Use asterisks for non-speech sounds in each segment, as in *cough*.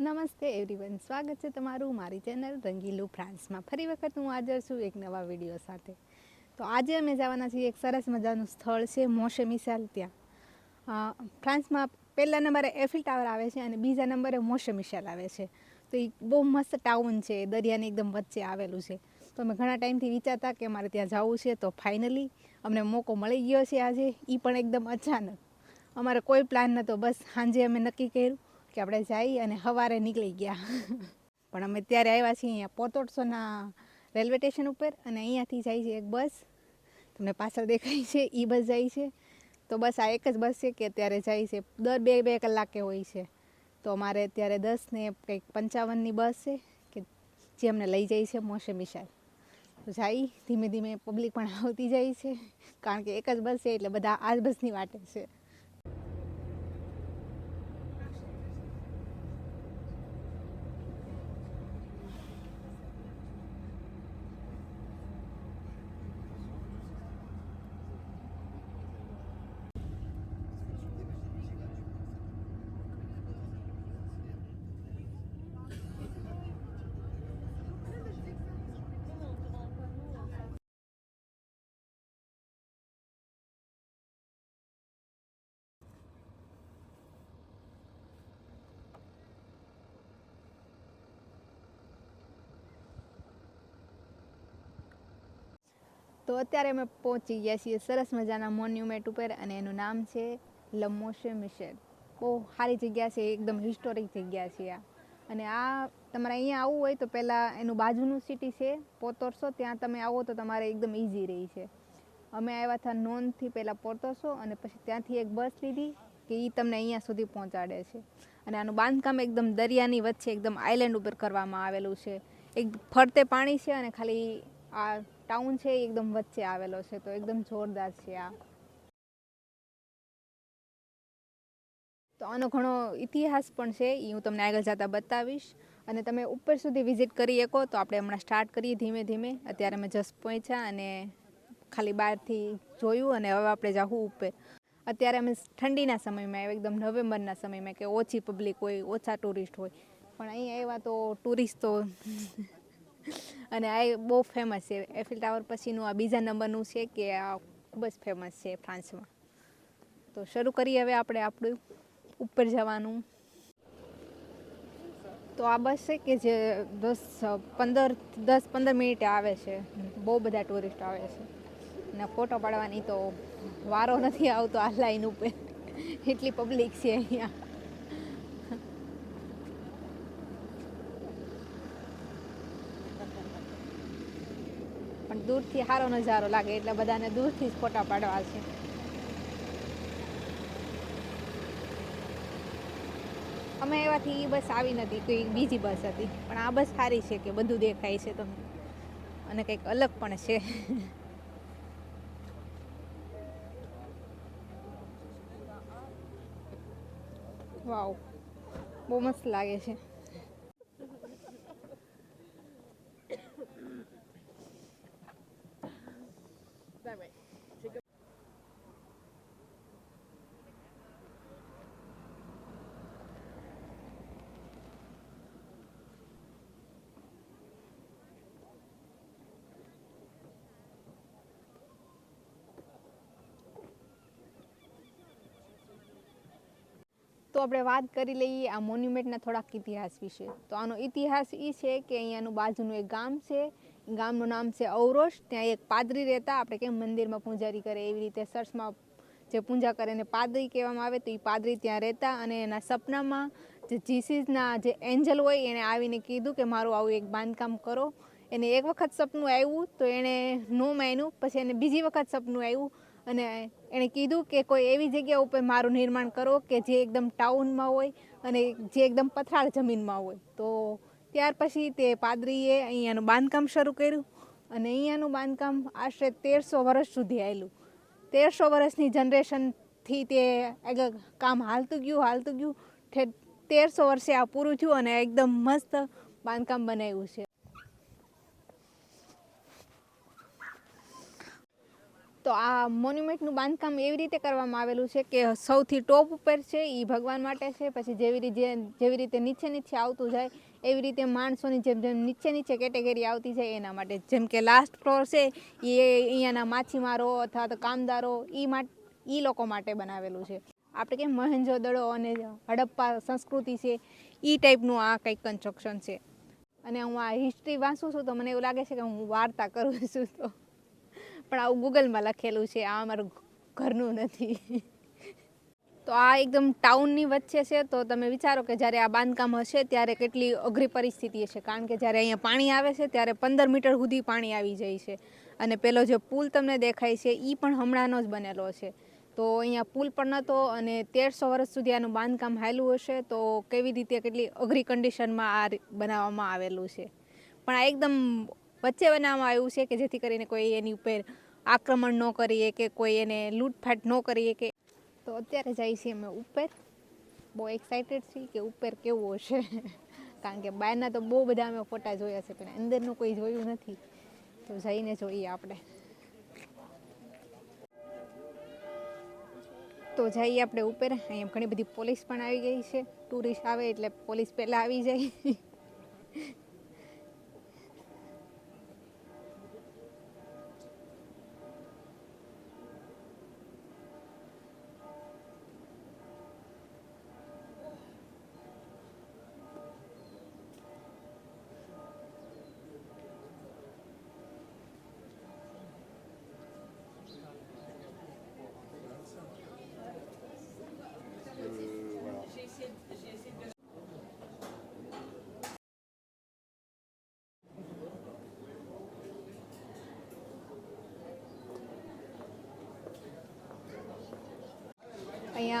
નમસ્તે એવરીવન સ્વાગત છે તમારું મારી ચેનલ રંગીલું ફ્રાન્સમાં. ફરી વખત હું હાજર છું એક નવા વીડિયો સાથે. તો આજે અમે જવાના છીએ એક સરસ મજાનું સ્થળ છે મોશે મિસાલ ત્યાં. ફ્રાન્સમાં પહેલા નંબરે એફિલ ટાવર આવે છે અને બીજા નંબરે મોશે મિસાલ આવે છે. તો એ બહુ મસ્ત ટાઉન છે, દરિયાની એકદમ વચ્ચે આવેલું છે. તો અમે ઘણા ટાઈમથી વિચારતા કે અમારે ત્યાં જવું છે. તો ફાઇનલી અમને મોકો મળી ગયો છે આજે. એ પણ એકદમ અચાનક. અમારે કોઈ પ્લાન નહોતો બસ સાંજે અમે નક્કી કર્યું કે આપણે જઈ અને સવારે નીકળી ગયા. પણ અમે ત્યારે આવ્યા છીએ અહીંયા પોતોટસોના રેલવે સ્ટેશન ઉપર અને અહીંયાથી જાય છે એક બસ. તમને પાછળ દેખાય છે એ બસ જાય છે. તો બસ આ એક જ બસ છે કે અત્યારે જાય છે, દર બે બે કલાકે હોય છે. તો અમારે અત્યારે દસ ને કંઈક પંચાવનની બસ છે કે જે અમને લઈ જાય છે મોશે મિશાલ. તો જાય, ધીમે ધીમે પબ્લિક પણ આવતી જાય છે. કારણ કે એક જ બસ છે એટલે બધા આ જ બસની વાટે છે. તો અત્યારે અમે પહોંચી ગયા છીએ સરસ મજાના મોન્યુમેન્ટ ઉપર અને એનું નામ છે લમોશે મિશેલ બહુ સારી જગ્યા છે, એકદમ હિસ્ટોરિક જગ્યા છે આ. અને આ તમારે અહીંયા આવવું હોય તો પહેલાં એનું બાજુનું સિટી છે, પોતરસો. ત્યાં તમે આવો તો તમારે એકદમ ઇઝી રહી છે. અમે આવ્યા હતા નોનથી પહેલાં પોતરસો અને પછી ત્યાંથી એક બસ લીધી કે એ તમને અહીંયા સુધી પહોંચાડે છે. અને આનું બાંધકામ એકદમ દરિયાની વચ્ચે એકદમ આઇલેન્ડ ઉપર કરવામાં આવેલું છે. એક ફરતે પાણી છે અને ખાલી આ ટાઉન છે એ એકદમ વચ્ચે આવેલો છે, તો એકદમ જોરદાર છે આ. તો આનો ઘણો ઇતિહાસ પણ છે એ હું તમને આગળ જતાં બતાવીશ. અને તમે ઉપર સુધી વિઝિટ કરી શકો, તો આપણે હમણાં સ્ટાર્ટ કરીએ ધીમે ધીમે. અત્યારે અમે જસ્ટ પહોંચ્યા અને ખાલી બહારથી જોયું અને હવે આપણે જાવું ઉપર. અત્યારે અમે ઠંડીના સમયમાં એકદમ નવેમ્બરના સમયમાં, કે ઓછી પબ્લિક હોય, ઓછા ટુરિસ્ટ હોય. પણ અહીંયા આવ્યા તો ટુરિસ્ટ તો અને આ બહુ ફેમસ છે. એફિલ ટાવર પછીનું આ બીજા નંબરનું છે કે આ ખૂબ જ ફેમસ છે ફ્રાન્સમાં. તો શરૂ કરીએ હવે આપણે આપણું. ઉપર જવાનું. તો આ બસ છે કે જે દસ, પંદર દસ, પંદર મિનિટે આવે છે. બહુ બધા ટુરિસ્ટ આવે છે. અને ફોટો પાડવાની તો વારો નથી આવતો આ લાઈન ઉપર. એટલી પબ્લિક છે અહીંયા. દૂરથી સારો નજારો લાગે એટલે બધાને દૂરથી જ ફોટા પાડવા છે. અમે એવાથી એ બસ આવી નથી, કોઈ બીજી બસ હતી. પણ આ બસ સારી છે કે બધું દેખાય છે તમને. અને કંઈક અલગ પણ છે. વાવ. બહુ મસ્ત લાગે છે. તો આપણે વાત કરી લઈએ આ મોન્યુમેન્ટના થોડાક ઇતિહાસ વિશે. તો આનો ઇતિહાસ એ છે કે અહીંયાનું બાજુનું એક ગામ છે. ગામનું નામ છે ઔરોશ. ત્યાં એક પાદરી રહેતા, આપણે કેમ મંદિરમાં પૂજારી કરે એવી રીતે સરસમાં જે પૂજા કરે એને પાદરી કહેવામાં આવે, તો એ પાદરી ત્યાં રહેતા અને એના સપનામાં જે જીસીસના જે એન્જલ હોય એણે આવીને કીધું કે મારું આવું એક બાંધકામ કરો. એને એક વખત સપનું આવ્યું, તો એણે નો માન્યું, પછી એને બીજી વખત સપનું આવ્યું અને એણે કીધું કે કોઈ એવી જગ્યા ઉપર મારું નિર્માણ કરો કે જે એકદમ ટાઉનમાં હોય અને જે એકદમ પથરાળ જમીનમાં હોય. તો ત્યાર પછી તે પાદરીએ અહીંયાનું બાંધકામ શરૂ કર્યું અને અહીંયાનું બાંધકામ આશરે તેરસો વર્ષ સુધી આવેલું તેરસો વર્ષની જનરેશનથી તે કામ હાલતું ગયું હાલતું ગયું. તેરસો વર્ષે આ પૂરું થયું અને એકદમ મસ્ત બાંધકામ બનાવ્યું છે. તો આ મોન્યુમેન્ટનું બાંધકામ એવી રીતે કરવામાં આવેલું છે કે સૌથી ટોપ ઉપર છે એ ભગવાન માટે છે. પછી જેવી રીતે જેવી રીતે નીચે નીચે આવતું જાય એવી રીતે માણસોની જેમ જેમ નીચે નીચે કેટેગરી આવતી જાય એના માટે. જેમ કે લાસ્ટ ફ્લોર છે, એ અહીંયાના માછીમારો અથવા તો કામદારો એ માટે એ લોકો માટે બનાવેલું છે. આપણે કેમ મહેન્જો દડો અને હડપ્પા સંસ્કૃતિ છે એ ટાઈપનું આ કંઈક કન્સ્ટ્રક્શન છે. અને હું આ હિસ્ટ્રી વાંચું છું તો મને એવું લાગે છે કે હું વાર્તા કરું છું તો. પણ આવું ગૂગલમાં લખેલું છે, આ અમારું ઘરનું નથી. તો આ એકદમ ટાઉનની વચ્ચે છે, તો તમે વિચારો કે જ્યારે આ બાંધકામ હશે ત્યારે કેટલી અઘરી પરિસ્થિતિ હશે. કારણ કે જ્યારે અહીંયા પાણી આવે છે, ત્યારે પંદર મીટર સુધી પાણી આવી જાય છે. અને પેલો જે પુલ તમને દેખાય છે એ પણ હમણાંનો જ બનેલો છે. તો અહીંયા પુલ પણ નહોતો અને તેરસો વર્ષ સુધી આનું બાંધકામ હાલ્યું હશે, તો કેવી રીતે કેટલી અઘરી કન્ડિશનમાં આ બનાવવામાં આવેલું છે. પણ આ એકદમ વચ્ચે બનાવવામાં આવ્યું છે કે જેથી કરીને કોઈ એની ઉપર આક્રમણ ન કરીએ કે કોઈ એને લૂંટફાટ ન કરીએ કે તો અત્યારે જાય છે અમે ઉપર. બહુ એક્સાઇટેડ છીએ કે ઉપર કેવું હશે. *laughs* કારણ કે બહારના તો બહુ બધા અમે ફોટા જોયા છે, પણ અંદરનું કોઈ જોયું નથી. તો જઈને જોઈએ આપણે. તો જઈએ આપણે ઉપર. અહીંયા ઘણી બધી પોલીસ પણ આવી ગઈ છે. ટુરિસ્ટ આવે એટલે પોલીસ પહેલાં આવી જાય. *laughs*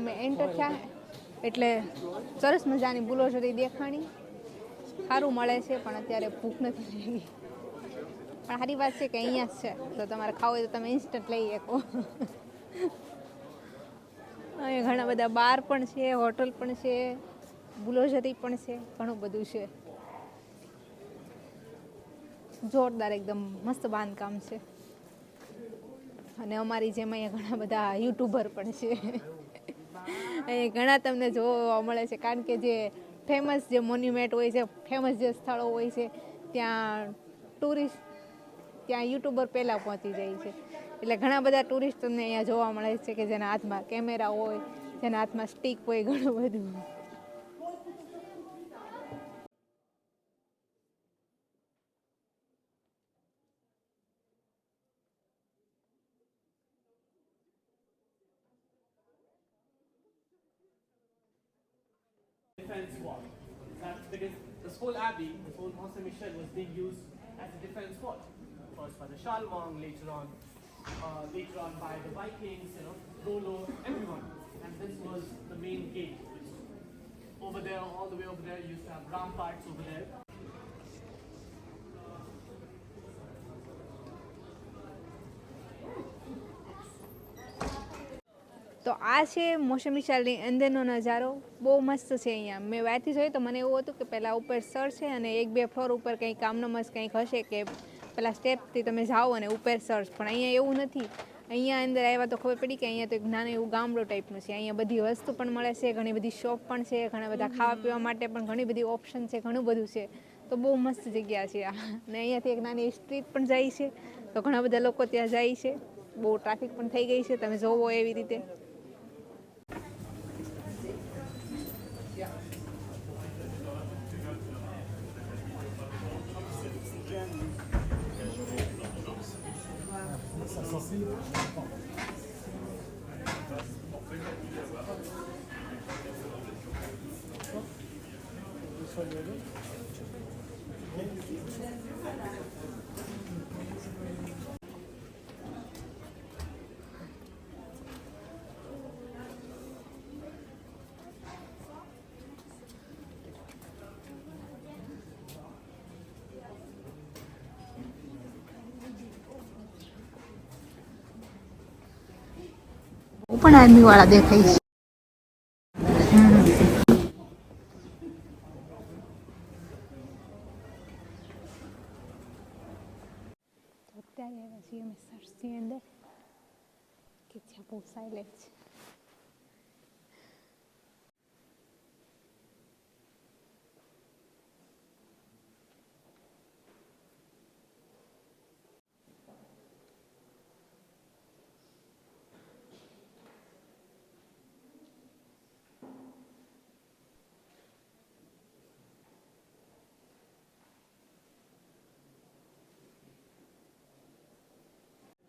અમે એન્ટર થયા. એટલે સરસ મજાની બુલોજરી દેખાણી. સારું મળે છે, પણ અત્યારે ભૂખ નથી લાગી. પણ સારી વાત છે કે અહીંયા જ છે. તો તમારે ખાવું હોય તો તમે ઇન્સ્ટન્ટ લઈ શકો. અહીંયા ઘણા બધા બાર પણ છે, હોટલ પણ છે બુલોજરી પણ છે, ઘણું બધું છે. જોરદાર એકદમ મસ્ત બાંધકામ છે. અને અમારી જેમ અહીંયા ઘણા બધા યુટ્યુબર પણ છે. એ ઘણા તમને જોવા મળે છે, કારણ કે જે ફેમસ જે મોન્યુમેન્ટ હોય છે ફેમસ જે સ્થળો હોય છે, ત્યાં ટુરિસ્ટ ત્યાં યુટ્યુબર પહેલાં પહોંચી જાય છે. એટલે ઘણા બધા ટુરિસ્ટ તમને અહીંયા જોવા મળે છે કે જેના હાથમાં કેમેરા હોય, જેના હાથમાં સ્ટીક હોય, ઘણું બધું. Ponce Michel was being used as a defense force, first by the Charlemagne, later on, uh, later on by the Vikings, you know, Rolo, everyone. And this was the main gate. Over there, all the way over there, you used to have ramparts over there, આ છે મોસમી શાલની અંદરનો નજારો. બહુ મસ્ત છે અહીંયા. મેં વાતથી જોઈ તો મને એવું હતું કે પહેલાં ઉપર સર છે અને એક બે ફ્લોર ઉપર કંઈ કામનો મસ્ત કંઈક હશે કે પહેલાં સ્ટેપથી તમે જાઓ અને ઉપર સર પણ અહીંયા એવું નથી. અહીંયા અંદર આવ્યા તો ખબર પડી કે અહીંયા તો એક નાનું એવું ગામડું ટાઈપનું છે. અહીંયા બધી વસ્તુ પણ મળે છે ઘણી બધી શોપ પણ છે ઘણા બધા ખાવા પીવા માટે પણ ઘણી બધી ઓપ્શન છે ઘણું બધું છે. તો બહુ મસ્ત જગ્યા છે આ. અને અહીંયાથી એક નાની સ્ટ્રીટ પણ જાય છે. તો ઘણા બધા લોકો ત્યાં જાય છે. બહુ ટ્રાફિક પણ થઈ ગઈ છે. તમે જોવો એવી રીતે. söylüyorum. હું પણ દેખાય છે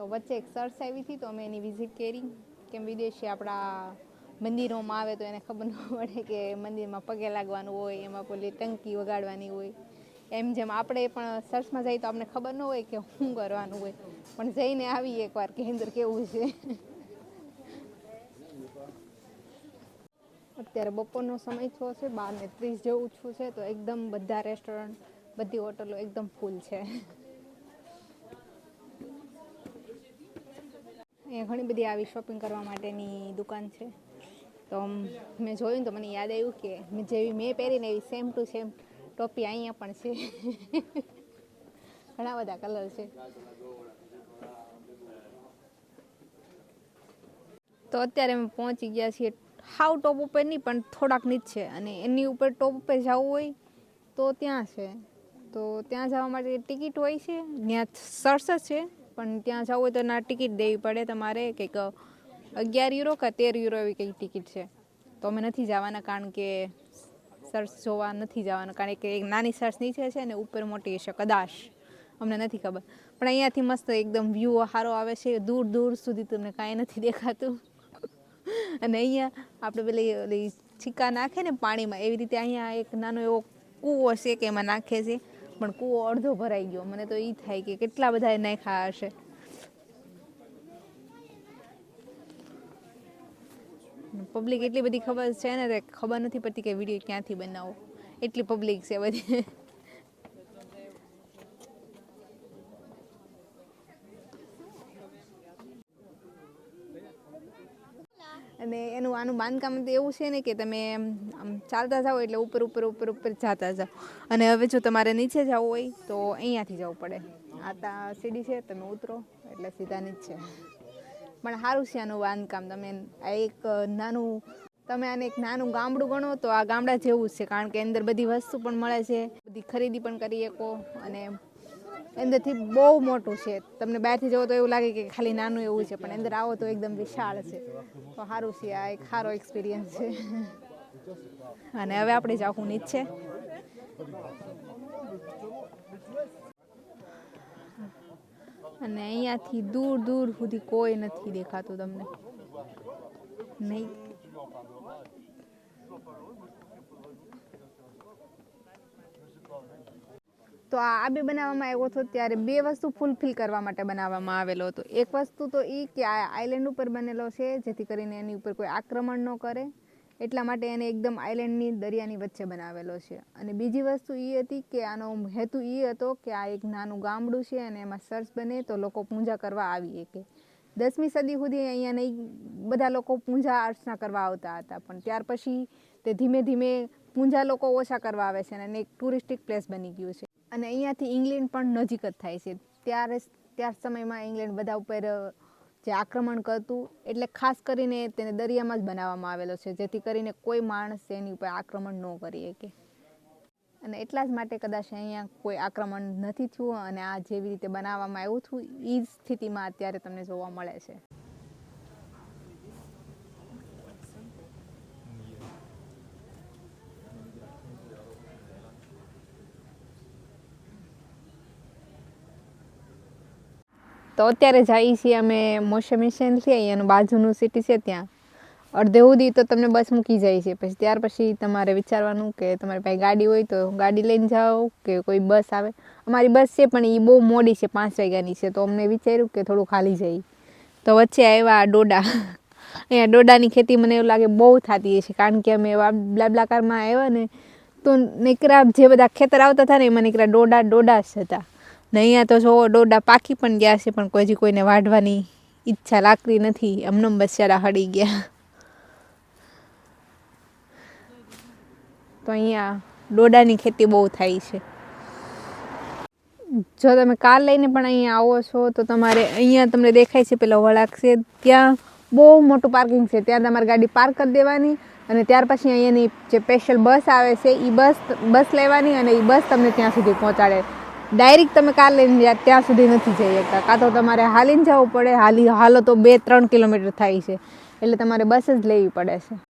તો વચ્ચે એક સર્ચ આવી હતી, તો અમે એની વિઝિટ કરી. કેમ વિદેશી આપણા મંદિરોમાં આવે તો એને ખબર ન પડે કે મંદિરમાં પગે લાગવાનું હોય, એમાં પેલી ટંકી વગાડવાની હોય. એમ જેમ આપણે પણ સર્ચમાં જઈએ તો આપણને ખબર ન હોય કે શું કરવાનું હોય. પણ જઈને આવીએ એકવાર કેન્દ્ર કેવું છે? અત્યારે બપોરનો સમય થયો છે બાર ને ત્રીસ જેવું છું છે, તો એકદમ બધા રેસ્ટોરન્ટ બધી હોટલો એકદમ ફૂલ છે. અહીંયા ઘણી બધી આવી શોપિંગ કરવા માટેની દુકાન છે. તો મેં જોયું તો મને યાદ આવ્યું કે મેં જેવી મેં પહેરીને એવી સેમ ટુ સેમ ટોપી અહીંયા પણ છે. ઘણા બધા કલર છે. તો અત્યારે અમે પહોંચી ગયા છીએ હાવ ટોપ ઉપર નહીં પણ થોડાક નીચ છે. અને એની ઉપર ટોપ ઉપર જવું હોય તો ત્યાં છે. તો ત્યાં જવા માટે ટિકિટ હોય છે. ત્યાં સરસ છે. પણ ત્યાં જવું હોય તો ના ટિકિટ દેવી પડે. તમારે કંઈક અગિયાર યુરો કે તેર યુરો એવી કંઈક ટિકિટ છે. તો અમે નથી જવાના કારણ કે સર્ચ જોવા નથી જવાના. કારણ કે એક નાની સર્ચ નીચે છે ને ઉપર મોટી છે, કદાચ. અમને નથી ખબર. પણ અહીંયાથી મસ્ત એકદમ વ્યૂ સારો આવે છે. દૂર દૂર સુધી તમને કાંઈ નથી દેખાતું. અને અહીંયા આપણે પેલી ઓલી છીકા નાખે ને પાણીમાં, એવી રીતે અહીંયા એક નાનો એવો કૂવો છે કે એમાં નાખે છે. પણ કૂવો અડધો ભરાઈ ગયો. મને તો એ થાય કે કેટલા બધા નાખ્યા હશે. પબ્લિક એટલી બધી ખબર છે ને ખબર નથી પડતી કે વીડિયો ક્યાંથી બનાવો. એટલી પબ્લિક છે બધી અને એનું આનું બાંધકામ તો એવું છે ને કે તમે આમ ચાલતા જાઓ એટલે ઉપર ઉપર ઉપર ઉપર જતા જાઓ. અને હવે જો તમારે નીચે જવું હોય તો અહીંયાથી જવું પડે. આ તા સીડી છે, તમે ઉતરો એટલે સીધા નીચે. પણ સારું છે આનું બાંધકામ. તમે આ એક નાનું, તમે આને એક નાનું ગામડું ગણો તો આ ગામડા જેવું જ છે. કારણ કે અંદર બધી વસ્તુ પણ મળે છે. બધી ખરીદી પણ કરી શકો અને અંદરથી બહુ મોટું છે. તમને બહારથી જવો તો એવું લાગે કે ખાલી નાનું એવું છે, પણ અંદર આવો તો એકદમ વિશાળ છે. તો સારું છે, આ એક સારો એક્સપિરિયન્સ છે. અને હવે આપણે જાવું નીચે. અને અહીંયાથી દૂર દૂર સુધી કોઈ નથી દેખાતું તમને. નહીં. તો આ બી બનાવવામાં આવ્યો હતો ત્યારે બે વસ્તુ ફૂલફિલ કરવા માટે બનાવવામાં આવેલો હતો. એક વસ્તુ તો એ કે આ આઇલેન્ડ ઉપર બનેલો છે, જેથી કરીને એની ઉપર કોઈ આક્રમણ ન કરે. એટલા માટે એને એકદમ આઇલેન્ડની દરિયાની વચ્ચે બનાવેલો છે. અને બીજી વસ્તુ એ હતી કે આનો હેતુ એ હતો કે આ એક નાનું ગામડું છે અને એમાં સર્ચ બને તો લોકો પૂજા કરવા આવી શકે. દસમી સદી સુધી અહીંયા નહીં બધા લોકો પૂજા અર્ચના કરવા આવતા હતા, પણ ત્યાર પછી તે ધીમે ધીમે પૂજા લોકો ઓછા કરવા આવે છે અને એક ટુરિસ્ટિક પ્લેસ બની ગયું છે. અને અહીંયાથી ઇંગ્લેન્ડ પણ નજીક જ થાય છે. ત્યારે ત્યાર સમયમાં ઇંગ્લેન્ડ બધા ઉપર જે આક્રમણ કરતું, એટલે ખાસ કરીને તેને દરિયામાં જ બનાવવામાં આવેલો છે, જેથી કરીને કોઈ માણસ એની ઉપર આક્રમણ ન કરી શકે. અને એટલા જ માટે કદાચ અહીંયા કોઈ આક્રમણ નથી થયું અને આ જેવી રીતે બનાવવામાં આવ્યું હતું એ જ સ્થિતિમાં અત્યારે તમને જોવા મળે છે. તો અત્યારે જઈએ છીએ અમે મોસમી સેનથી અહીંયાનું બાજુનું સિટી છે ત્યાં. અડધે સુધી તો તમને બસ મૂકી જાય છે. પછી ત્યાર પછી તમારે વિચારવાનું કે તમારી પાસે ગાડી હોય તો ગાડી લઈને જાઓ કે કોઈ બસ આવે. અમારી બસ છે પણ એ બહુ મોડી છે, પાંચ વાગ્યાની છે. તો અમને વિચાર્યું કે થોડું ખાલી જાય તો વચ્ચે આવ્યા ડોડા. અહીંયા ડોડાની ખેતી મને એવું લાગે બહુ થતી છે કારણ કે અમે એવા બ્લાબલાકારમાં આવ્યા ને, તો નીકળા જે બધા ખેતર આવતા હતા ને, એમાં નીકળ્યા ડોડા ડોડા જ હતા. ને અહીંયા તો જો ડોડા પાકી પણ ગયા છે, પણ કોઈ હજી કોઈને વાઢવાની ઈચ્છા લાગતી નથી. અમને બચારા હળી ગયા. તો અહીંયા ડોડાની ખેતી બહુ થાય છે. જો તમે કાર લઈને પણ અહીંયા આવો છો, તો તમારે અહીંયા તમને દેખાય છે પેલો વળાંક છે. ત્યાં બહુ મોટું પાર્કિંગ છે. ત્યાં તમારે ગાડી પાર્ક કરી દેવાની અને ત્યાર પછી અહીંયાની જે સ્પેશિયલ બસ આવે છે એ બસ બસ લેવાની અને એ બસ તમને ત્યાં સુધી પહોંચાડે. ડાયરેક્ટ તમે કાર લઈને જ્યાં ત્યાં સુધી નથી જઈ શકતા. કાં તો તમારે હાલીને જવું પડે. હાલી હાલો તો બે ત્રણ કિલોમીટર થાય છે. એટલે તમારે બસ જ લેવી પડે છે.